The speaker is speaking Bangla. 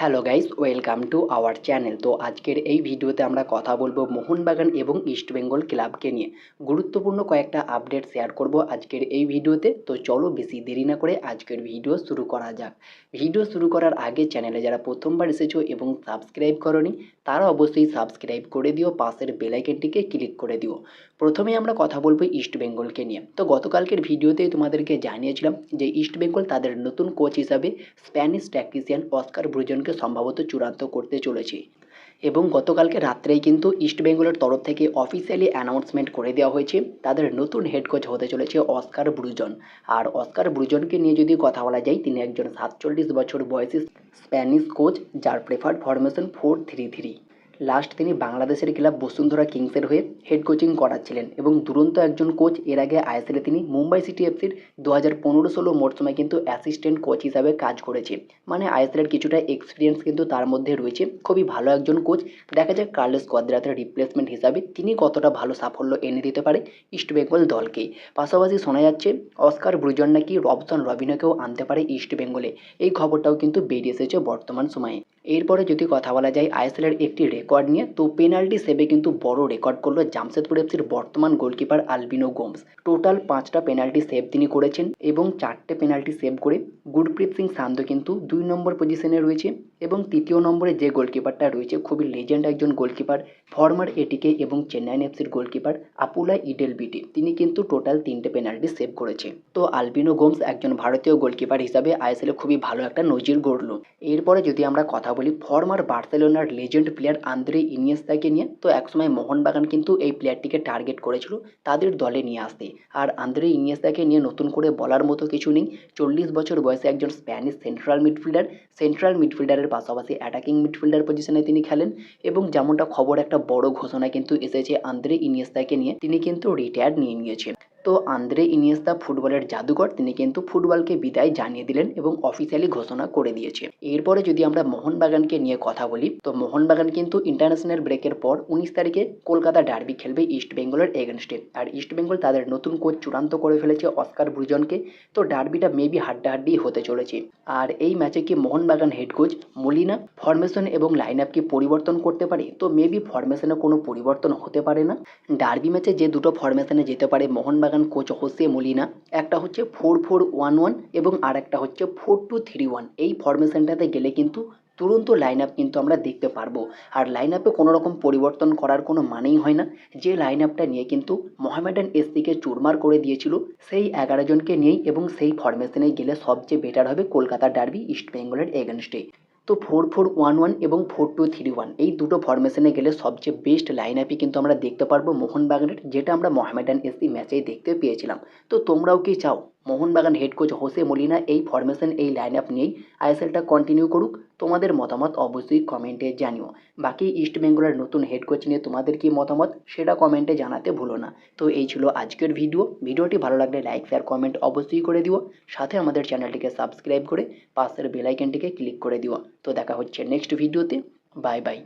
Hello guys welcome to our channel তো আজকের এই ভিডিওতে আমরা কথা বলব মোহনবাগান এবং ইস্টবেঙ্গল ক্লাবকে নিয়ে। গুরুত্বপূর্ণ কয়েকটা আপডেট শেয়ার করব আজকের এই ভিডিওতে। তো চলো বেশি দেরি না করে আজকের ভিডিও শুরু করা যাক। ভিডিও শুরু করার আগে চ্যানেলে যারা প্রথমবার এসেছ এবং সাবস্ক্রাইব করনি, তারা অবশ্যই সাবস্ক্রাইব করে দিও, পাশের বেলাইকেনটিকে ক্লিক করে দিও। প্রথমে আমরা কথা বলব ইস্টবেঙ্গলকে নিয়ে। তো গতকালকের ভিডিওতে তোমাদেরকে জানিয়েছিলাম যে ইস্টবেঙ্গল তাদের নতুন কোচ হিসাবে স্প্যানিশ ট্যাকটিশিয়ান অস্কার ব্রুজনকে সম্ভবত চূড়ান্ত করতে চলেছে। এবং গতকালকে রাত্রেই কিন্তু ইস্টবেঙ্গলের তরফ থেকে অফিসিয়ালি অ্যানাউন্সমেন্ট করে দেওয়া হয়েছে। তাদের নতুন হেড কোচ হতে চলেছে অস্কার ব্রুজন। আর অস্কার ব্রুজনকে নিয়ে যদি কথা বলা যায়, তিনি একজন সাতচল্লিশ বছর বয়সী স্প্যানিশ কোচ যার preferred formation four three three last তিনি বাংলাদেশের ক্লাব বসুন্ধরা কিংসের হয়ে হেড কোচিং করাচ্ছিলেন এবং দুরন্ত একজন কোচ এর আগে আইএসএলে তিনি মুম্বাই সিটি এফসির দু হাজার পনেরো ষোলো মরশুমে কিন্তু অ্যাসিস্ট্যান্ট কোচ হিসাবে কাজ করেছে। মানে আইএসএলের কিছুটা এক্সপিরিয়েন্স কিন্তু তার মধ্যে রয়েছে। খুবই ভালো একজন কোচ দেখা যায় কার্লেস কোয়াদ্রাতের রিপ্লেসমেন্ট হিসাবে তিনি কতটা ভালো সাফল্য এনে দিতে পারে ইস্টবেঙ্গল দলকে। পাশাপাশি শোনা যাচ্ছে অস্কার ব্রুজন নাকি রবসন রবিনোকেও আনতে পারে ইস্টবেঙ্গলে এই খবরটাও কিন্তু বেরিয়ে এসেছে বর্তমান সময়ে। এরপরে যদি কথা বলা যায় আইএসএলের একটি রেকর্ড নিয়ে, তো পেনাল্টি সেভে কিন্তু বড় রেকর্ড করল জামশেদপুর এফসির বর্তমান গোলকিপার আলবিনো গোমস। টোটাল পাঁচটা পেনাল্টি সেভ তিনি করেছেন এবং চারটে পেনাল্টি সেভ করে গুরপ্রীত সিং সান্ধু কিন্তু দুই নম্বর পজিশনে রয়েছে। এবং তৃতীয় নম্বরে যে গোলকিপারটা রয়েছে, খুবই লেজেন্ড একজন গোলকিপার ফর্মার এটিকে এবং চেন্নাইন এফসির গোলকিপার আপুলা ইডেল বিটি তিনি কিন্তু টোটাল তিনটে পেনাল্টি সেভ করেছে। তো আলবিনো গোমস একজন ভারতীয় গোলকিপার হিসাবে আইএসএলে খুবই ভালো একটা নজির গড়ল। এরপরে যদি আমরা কথা বলি ফর্মার বার্সেলোনার লেজেন্ড প্লেয়ার আন্দ্রে ইনিয়েস্তাকে নিয়ে, তো একসময় মোহনবাগান কিন্তু এই প্লেয়ারটিকে টার্গেট করেছিল তাদের দলে নিয়ে আসতে। আর আন্দ্রে ইনিয়েস্তাকে নিয়ে নতুন করে বলার মতো কিছু নেই। চল্লিশ বছর বয়সে একজন স্প্যানিশ সেন্ট্রাল মিডফিল্ডার সেন্ট্রাল মিডফিল্ডারের পাশাপাশি অ্যাটাকিং মিডফিল্ডার পজিশনে তিনি খেলেন এবং যেমনটা খবর একটা বড় ঘোষণা কিন্তু এসেছে আন্দ্রে ইনিয়েস্তাকে নিয়ে, তিনি কিন্তু রিটায়ার্ড নিয়ে নিয়েছেন। তো আন্দ্রে ইনিয়েস্তা ফুটবলের জাদুকর তিনি কিন্তু ফুটবলকে বিদায় জানিয়ে দিলেন এবং অফিসিয়ালি ঘোষণা করে দিয়েছে। এরপরে যদি আমরা মোহনবাগানকে নিয়ে কথা বলি, তো মোহনবাগান কিন্তু ইন্টারন্যাশনাল ব্রেকের পর উনিশ তারিখে কলকাতা ডার্বি খেলবে ইস্ট বেঙ্গলের এগেনস্টে আর ইস্ট বেঙ্গল তাদের নতুন কোচ চূড়ান্ত করে ফেলেছে অস্কার ব্রুজনকে তো ডার্বিটা মেবি হাড্ডাহাড্ডি হতে চলেছে। আর এই ম্যাচে কি Mohun Bagan head coach Molina formation এবং লাইন আপ কি পরিবর্তন করতে পারে? তো মেবি ফরমেশনে কোনো পরিবর্তন হতে পারে না। ডার্বি ম্যাচে যে দুটো ফরমেশনে যেতে পারে মোহনবাগান কোচ হোসে মলিনা, একটা হচ্ছে ফোর ফোর ওয়ান ওয়ান এবং আর একটা হচ্ছে ফোর টু থ্রি ওয়ান। এই ফরমেশনটাতে গেলে কিন্তু তুরন্ত লাইন আপ কিন্তু আমরা দেখতে পারব। আর লাইন আপে কোনো রকম পরিবর্তন করার কোনো মানেই হয় না। যে লাইন আপটা নিয়ে কিন্তু মোহামেডান এসসিকে চুরমার করে দিয়েছিল, সেই এগারো জনকে নিয়েই এবং সেই ফরমেশনে গেলে সবচেয়ে বেটার হবে কলকাতা ডার্বি ইস্ট বেঙ্গলের এগেনস্টে তো ফোর ফোর ওয়ান ওয়ান এবং ফোর টু থ্রি ওয়ান এই দুটো ফরমেশনে গেলে সবচেয়ে বেস্ট লাইন আপই কিন্তু আমরা দেখতে পারব মোহনবাগানের, যেটা আমরা মোহামেডান এসি ম্যাচেই দেখতে পেয়েছিলাম। তো তোমরাও কি চাও? Mohun Bagan head coach Jose Molina এই ফরমেশন এই লাইন আপ নিয়েই আইএসএলটা কন্টিনিউ করুক, তোমাদের মতামত অবশ্যই কমেন্টে জানিও। বাকি ইস্ট বেঙ্গলের নতুন হেড কোচ নিয়ে তোমাদের কি মতামত, সেটা কমেন্টে জানাতে ভুলো না। তো এই ছিল আজকের ভিডিও ভিডিওটি ভালো লাগলে লাইক শেয়ার কমেন্ট অবশ্যই করে দিও। সাথে আমাদের চ্যানেলটিকে সাবস্ক্রাইব করে পাশের বেলাইকেনটিকে ক্লিক করে দিও। তো দেখা হচ্ছে নেক্সট ভিডিওতে বাই বাই